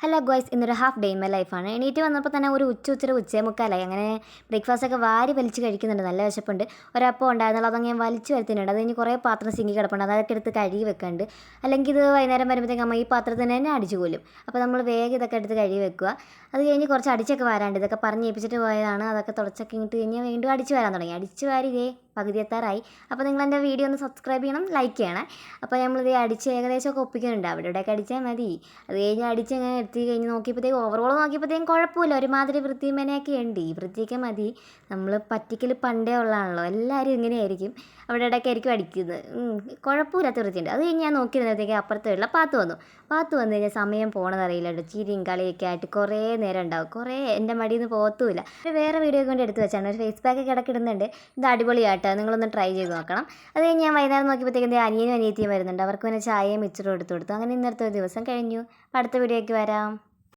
Hello ഗോയ്സ് ഇന്നൊരു half day my ലൈഫാണ് എണീറ്റ് വന്നപ്പോൾ തന്നെ ഒരു ഉച്ച ഉച്ചര ഉച്ചേ മുക്കാലായി അങ്ങനെ ബ്രേക്ക്ഫാസ്റ്റ് ഒക്കെ വാരി വലിച്ച് കഴിക്കുന്നുണ്ട്. നല്ല വിശപ്പുണ്ട്. ഒരപ്പം ഉണ്ടായിരുന്നല്ലോ അതങ്ങനെ വലിച്ച് വരുത്തുന്നുണ്ട് അത് കഴിഞ്ഞ് കുറേ പാത്രം സിങ്കി കിടപ്പുണ്ട്. അതൊക്കെ എടുത്ത് കഴുകി വെക്കുന്നുണ്ട് അല്ലെങ്കിൽ ഇത് വൈകുന്നേരം വരുമ്പോഴത്തേക്ക് അമ്മ ഈ പാത്രത്തിന് തന്നെ അടിച്ചു കൊല്ലും. അപ്പോൾ നമ്മൾ വേഗം ഇതൊക്കെ എടുത്ത് കഴുകി വെക്കുക. അത് കഴിഞ്ഞ് കുറച്ച് അടിച്ചൊക്കെ വരാണ്ട്. ഇതൊക്കെ പറഞ്ഞ് ഏൽപ്പിച്ചിട്ട് പോയതാണ്. അതൊക്കെ തുടച്ചൊക്കെ ഇങ്ങോട്ട് കഴിഞ്ഞാൽ വീണ്ടും അടിച്ച് വരാൻ തുടങ്ങി. അടിച്ച് വാരി ഇതേ പകുതി എത്താറായി അപ്പോൾ നിങ്ങൾ എന്റെ വീഡിയോ ഒന്ന് സബ്സ്ക്രൈബ് ചെയ്യണം ലൈക്ക് ചെയ്യണം. അപ്പോൾ നമ്മളിത് അടിച്ച് ഏകദേശം ഏകദേശമൊക്കെ ഒപ്പിക്കുന്നുണ്ട്. അവിടെ ഇവിടെയൊക്കെ അടിച്ചാൽ മതി. അത് കഴിഞ്ഞ് അടിച്ച് ഇങ്ങനെ എത്തി കഴിഞ്ഞ് നോക്കിയപ്പോഴത്തേക്ക് ഓവറോൾ നോക്കിയപ്പോഴത്തേക്കും കുഴപ്പമില്ല. ഒരുമാതിരി വൃത്തിയും മെനയൊക്കെ ഉണ്ട്. ഈ വൃത്തിയൊക്കെ മതി. നമ്മൾ പറ്റിക്കൽ പണ്ടേ ഉള്ളതാണല്ലോ. എല്ലാവരും ഇങ്ങനെയായിരിക്കും. അവിടെ ഇടയ്ക്ക് ആയിരിക്കും അടിക്കുന്നത്. കുഴപ്പമില്ലാത്ത വൃത്തിയുണ്ട്. അത് കഴിഞ്ഞ് ഞാൻ നോക്കിയിരുന്നപ്പോഴത്തേക്ക് അപ്പുറത്തെ വീട്ടിലെ പാത്ത് വന്നു. പാത്ത് വന്നു കഴിഞ്ഞാൽ സമയം പോണതറിയില്ല കേട്ടോ ചിരിയും കളിയൊക്കെ ആയിട്ട് കുറേ നേരം ഉണ്ടാവും. കുറേ എന്റെ മടിയിൽ നിന്ന് പോകത്തുമില്ല വേറെ വീഡിയോ കൊണ്ട് എടുത്ത് വെച്ചാണ്. ഒരു ഫേസ് പാക്ക് കിടക്കിടുന്നുണ്ട് ഇത് അടിപൊളിയാട്ടോ നിങ്ങളൊന്ന് ട്രൈ ചെയ്ത് നോക്കണം. അത് കഴിഞ്ഞ് ഞാൻ വൈകുന്നേരം നോക്കിയപ്പോഴത്തേക്കും അനിയനും അനിയത്തിയും വരുന്നുണ്ട്. അവർക്ക് പിന്നെ ചായയും മിച്ചറും എടുത്തു കൊടുത്തു. അങ്ങനെ ഇന്നത്തെ ദിവസം കഴിഞ്ഞു. അടുത്ത വീഡിയോയ്ക്ക് വരാം.